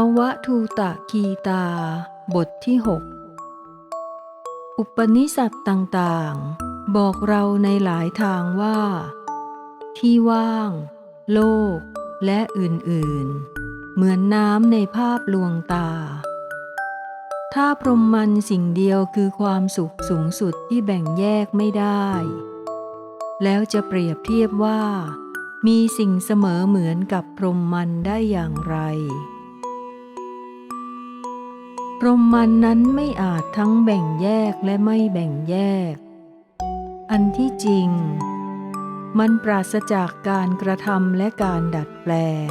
อวทูตะคีตา บทที่หกอุปนิสัตต่างๆ บอกเราในหลายทางว่า ที่ว่าง โลก และอื่นๆ เหมือนน้ำในภาพลวงตา ถ้าพรหมมันสิ่งเดียวคือความสุขสูงสุดที่แบ่งแยกไม่ได้ แล้วจะเปรียบเทียบว่า มีสิ่งเสมอเหมือนกับพรหมมันได้อย่างไร พรหมันนั้นไม่อาจทั้งแบ่งแยกและไม่แบ่งแยก อันที่จริง มันปราศจากการกระทำและการดัดแปลง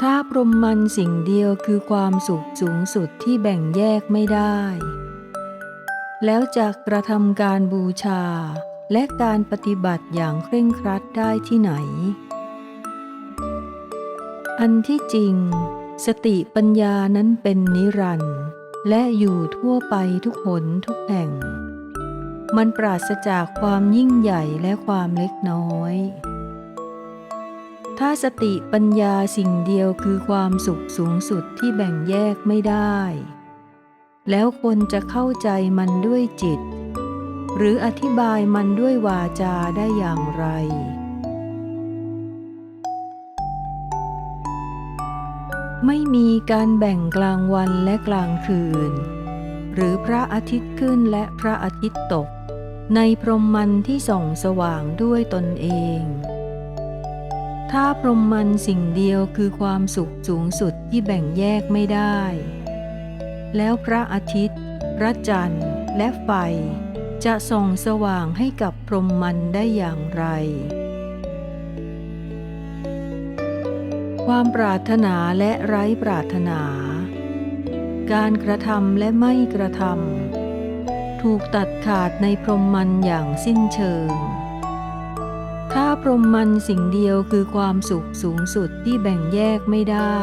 ถ้าพรหมันสิ่งเดียวคือความสุขสูงสุดที่แบ่งแยกไม่ได้ แล้วจะกระทำการบูชาและการปฏิบัติอย่างเคร่งครัดได้ที่ไหน อันที่จริง สติปัญญานั้นเป็นนิรันดร์และอยู่ทั่วไปทุกหนทุกแห่ง มันปราศจากความยิ่งใหญ่และความเล็กน้อย ถ้าสติปัญญาสิ่งเดียวคือความสุขสูงสุดที่แบ่งแยกไม่ได้ แล้วคนจะเข้าใจมันด้วยจิต หรืออธิบายมันด้วยวาจาได้อย่างไร ไม่มีการแบ่งกลางวันและกลางคืน หรือพระอาทิตย์ขึ้นและพระอาทิตย์ตก ในพรหมมันที่ส่องสว่างด้วยตนเอง ถ้าพรหมมันสิ่งเดียวคือความสุขสูงสุดที่แบ่งแยกไม่ได้ แล้วพระอาทิตย์ พระจันทร์ และไฟ จะส่องสว่างให้กับพรหมมันได้อย่างไร ความปรารถนาและไร้ปรารถนา การกระทำและไม่กระทำถูกตัดขาดในพรหมมันอย่างสิ้นเชิง ถ้าพรหมมันสิ่งเดียวคือความสุขสูงสุดที่แบ่งแยกไม่ได้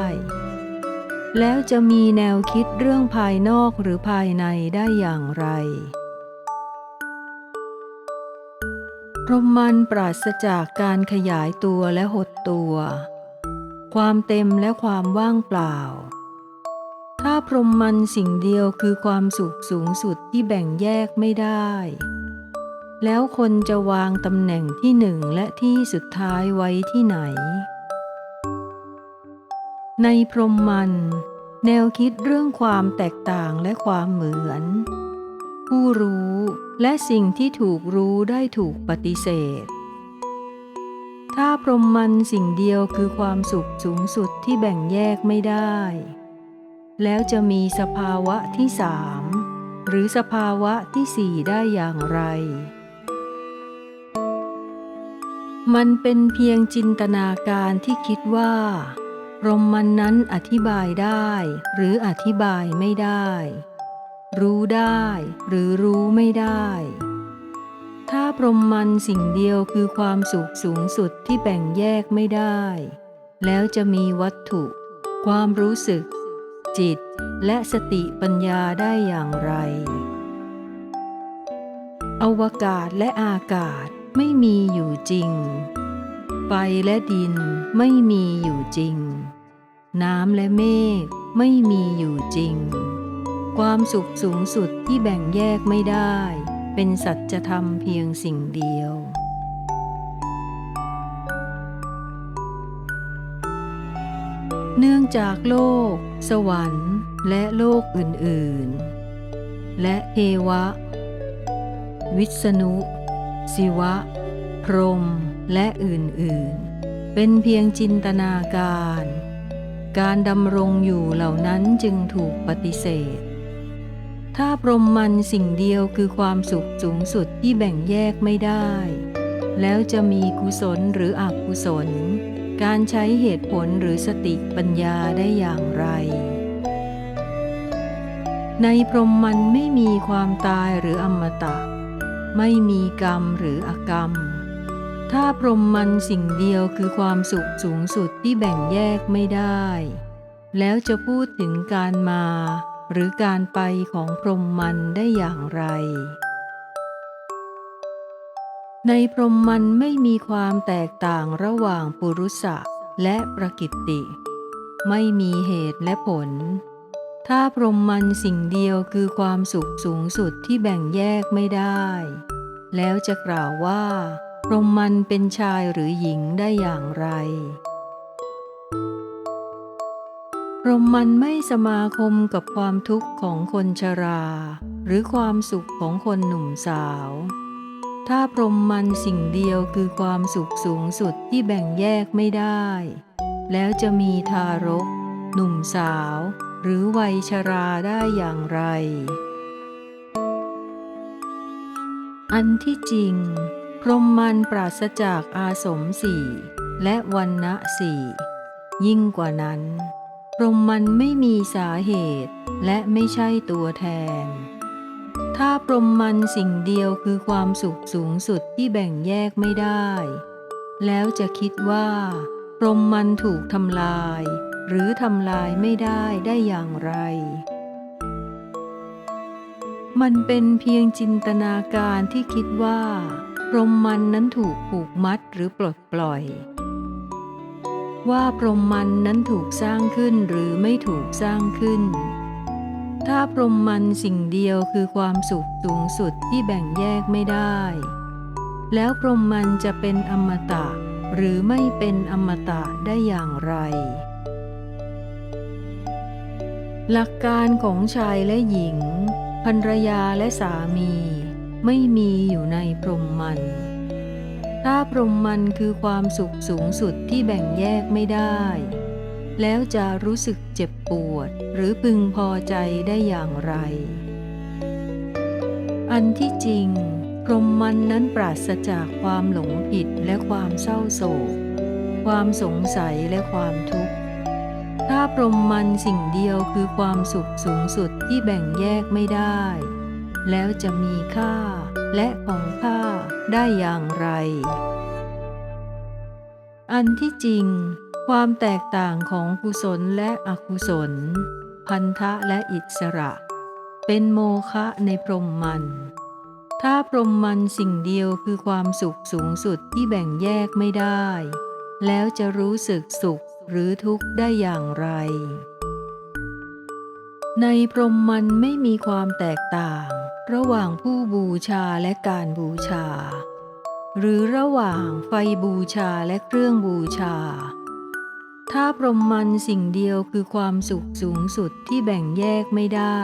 แล้วจะมีแนวคิดเรื่องภายนอกหรือภายในได้อย่างไร พรหมมันปราศจากการขยายตัวและหดตัว ความเต็มและความว่างเปล่า ถ้าพรหมมันสิ่งเดียวคือความสุขสูงสุดที่แบ่งแยกไม่ได้ แล้วคนจะวางตำแหน่งที่หนึ่งและที่สุดท้ายไว้ที่ไหน ในพรหมมัน แนวคิดเรื่องความแตกต่างและความเหมือน ผู้รู้และสิ่งที่ถูกรู้ได้ถูกปฏิเสธ พรหมมันสิ่งเดียวคือความสุขสูงสุดที่แบ่งแยกไม่ได้ แล้วจะมีสภาวะที่สามหรือสภาวะที่สี่ได้อย่างไร มันเป็นเพียงจินตนาการที่คิดว่าพรหมมันนั้นอธิบายได้หรืออธิบายไม่ได้ รู้ได้หรือรู้ไม่ได้ พรหมมันสิ่งเดียวคือความสุขสูงสุดที่แบ่งแยกไม่ได้ แล้วจะมีวัตถุ ความรู้สึก จิต และสติปัญญาได้อย่างไร อวกาศและอากาศไม่มีอยู่จริง ไฟและดินไม่มีอยู่จริง น้ำและเมฆไม่มีอยู่จริง ความสุขสูงสุดที่แบ่งแยกไม่ได้ เป็นสัจธรรมเพียงสิ่งเดียว เนื่องจากโลก สวรรค์ และโลกอื่น ๆ และเทวะ วิษณุ ศิวะ พรหม และอื่น ๆ เป็นเพียงจินตนาการ การดำรงอยู่เหล่านั้นจึงถูกปฏิเสธ ถ้าพรหมมันสิ่งเดียวคือความสุขสูงสุดที่แบ่งแยกไม่ได้ แล้วจะมีกุศลหรืออกุศล การใช้เหตุผลหรือสติปัญญาได้อย่างไร ในพรหมมันไม่มีความตายหรืออมตะ ไม่มีกรรมหรืออกรรม ถ้าพรหมมันสิ่งเดียวคือความสุขสูงสุดที่แบ่งแยกไม่ได้ แล้วจะพูดถึงการมา หรือการไปของพรหมมันได้อย่างไร ในพรหมมันไม่มีความแตกต่างระหว่างปุรุษะและประกิตติ ไม่มีเหตุและผล ถ้าพรหมมันสิ่งเดียวคือความสุขสูงสุดที่แบ่งแยกไม่ได้ แล้วจะกล่าวว่า พรหมมันเป็นชายหรือหญิงได้อย่างไร รหมมันไม่สมาคมกับความทุกข์ของคนชรา หรือความสุขของคนหนุ่มสาว ถ้าพรหมมันสิ่งเดียวคือความสุขสูงสุดที่แบ่งแยกไม่ได้ แล้วจะมีทารก หนุ่มสาว หรือวัยชราได้อย่างไร อันที่จริง พรหมมันปราศจากอาสมสี่และวันณะสี่ยิ่งกว่านั้น พรหมมันไม่มีสาเหตุและไม่ใช่ตัวแทน ถ้าพรหมมันสิ่งเดียวคือความสุขสูงสุดที่แบ่งแยกไม่ได้ แล้วจะคิดว่า พรหมมันถูกทำลาย หรือทำลายไม่ได้ได้อย่างไร มันเป็นเพียงจินตนาการที่คิดว่าพรหมมันนั้นถูกผูกมัดหรือปลดปล่อย ว่าพรหมมันนั้นถูกสร้างขึ้นหรือไม่ถูกสร้างขึ้น ถ้าพรหมมันสิ่งเดียวคือความสุขสูงสุดที่แบ่งแยกไม่ได้ แล้วพรหมมันจะเป็นอมตะ หรือไม่เป็นอมตะได้อย่างไร หลักการของชายและหญิงภรรยาและสามี ไม่มีอยู่ในพรหมมัน ถ้าพรหมมันคือความสุขสูงสุดที่แบ่งแยกไม่ได้ แล้วจะรู้สึกเจ็บปวดหรือพึงพอใจได้อย่างไร อันที่จริง พรหมมันนั้นปราศจากความหลงผิดและความเศร้าโศก ความสงสัยและความทุกข์ถ้าพรหมมันสิ่งเดียวคือความสุขสูงสุดที่แบ่งแยกไม่ได้ แล้วจะมีค่า และของค่าได้อย่างไร อันที่จริง ความแตกต่างของกุศลและอกุศล พันธะและอิสระ เป็นโมฆะในพรหมมันถ้าพรหมมันสิ่งเดียวคือความสุขสูงสุดที่แบ่งแยกไม่ได้ แล้วจะรู้สึกสุขหรือทุกข์ได้อย่างไร ในพรหมมันไม่มีความแตกต่าง ระหว่างผู้บูชาและการบูชา หรือระหว่างไฟบูชาและเครื่องบูชา ถ้าพรหมมันสิ่งเดียวคือความสุขสูงสุดที่แบ่งแยกไม่ได้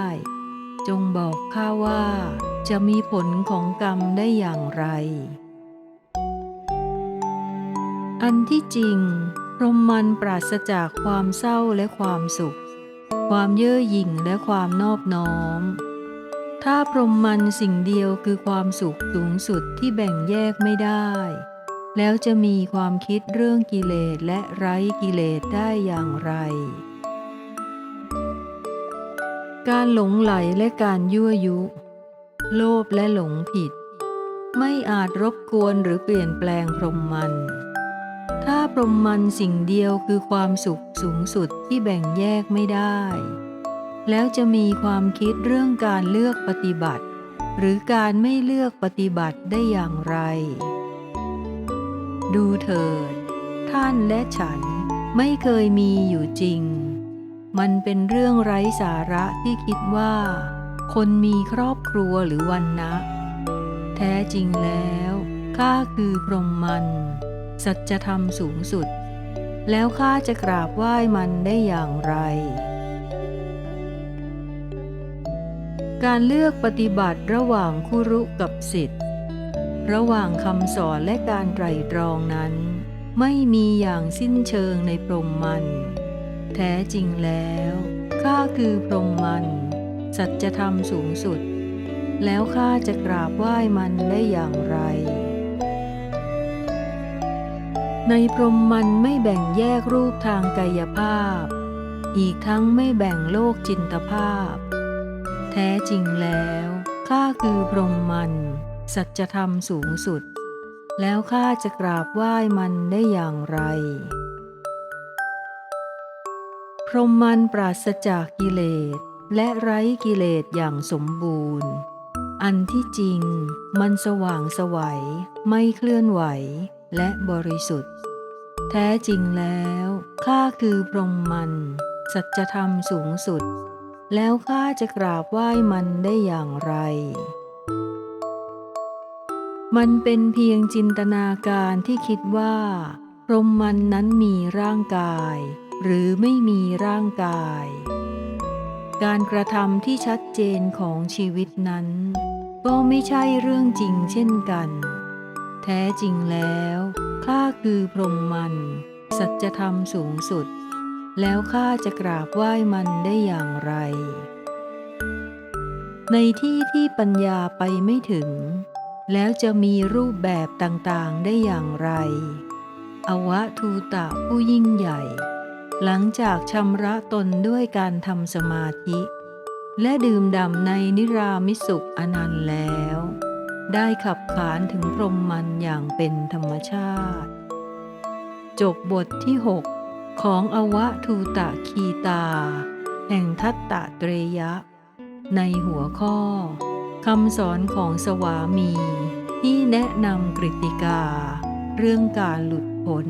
จงบอกข้าว่า จะมีผลของกรรมได้อย่างไร อันที่จริง พรหมมันปราศจากความเศร้าและความสุข ความเย่อหยิ่งและความนอบน้อม ถ้าพรหมมันสิ่งเดียวคือความสุขสูงสุดที่แบ่งแยกไม่ได้ แล้วจะมีความคิดเรื่องกิเลสและไร้กิเลสได้อย่างไร การหลงไหลและการยั่วยุ โลภและหลงผิด ไม่อาจรบกวนหรือเปลี่ยนแปลงพรหมมัน ถ้าพรหมมันสิ่งเดียวคือความสุขสูงสุดที่แบ่งแยกไม่ได้ แล้วจะมีความคิดเรื่องการเลือกปฏิบัติ หรือการไม่เลือกปฏิบัติได้อย่างไร ดูเถิด ท่านและฉันไม่เคยมีอยู่จริง มันเป็นเรื่องไร้สาระที่คิดว่า คนมีครอบครัวหรือวันนะ แท้จริงแล้วข้าคือพรหมมัน สัจธรรมสูงสุด แล้วข้าจะกราบไหว้มันได้อย่างไร การเลือกปฏิบัติระหว่างคุรุกับสิทธิ์ระหว่างคำสอนและการไตรตรองนั้น ไม่มีอย่างสิ้นเชิงในพรหมมัน แท้จริงแล้วข้าคือพรหมมัน สัจธรรมสูงสุด แล้วข้าจะกราบไหว้มันได้อย่างไร ในพรหมมันไม่แบ่งแยกรูปทางกายภาพ อีกทั้งไม่แบ่งโลกจินตภาพ แท้จริงแล้วข้าคือพรหมมัน สัจธรรมสูงสุด แล้วข้าจะกราบไหว้มันได้อย่างไร พรหมมันปราศจากกิเลส และไร้กิเลสอย่างสมบูรณ์ อันที่จริงมันสว่างไสวัยไม่เคลื่อนไหวและบริสุทธิ์ แท้จริงแล้วข้าคือพรหมมัน สัจธรรมสูงสุด แล้วข้าจะกราบไหว้มันได้อย่างไร มันเป็นเพียงจินตนาการที่คิดว่าพรหมมันนั้นมีร่างกาย หรือไม่มีร่างกาย การกระทำที่ชัดเจนของชีวิตนั้น ก็ไม่ใช่เรื่องจริงเช่นกัน แท้จริงแล้วข้าคือพรหมมัน สัจธรรมสูงสุด แล้วข้าจะกราบไหว้มันได้อย่างไร ในที่ที่ปัญญาไปไม่ถึง แล้วจะมีรูปแบบต่างๆได้อย่างไร อวะทูตะผู้ยิ่งใหญ่ หลังจากชำระตนด้วยการทำสมาธิ และดื่มด่ำในนิรามิสุขอนันต์แล้ว ได้ขับขานถึงพรหมมันอย่างเป็นธรรมชาติ จบบทที่6 ของอวะทูตะคีตา แห่งทัตตะเตรยะ ในหัวข้อคำสอนของสวามี ที่แนะนำกริติกา เรื่องการหลุดพ้น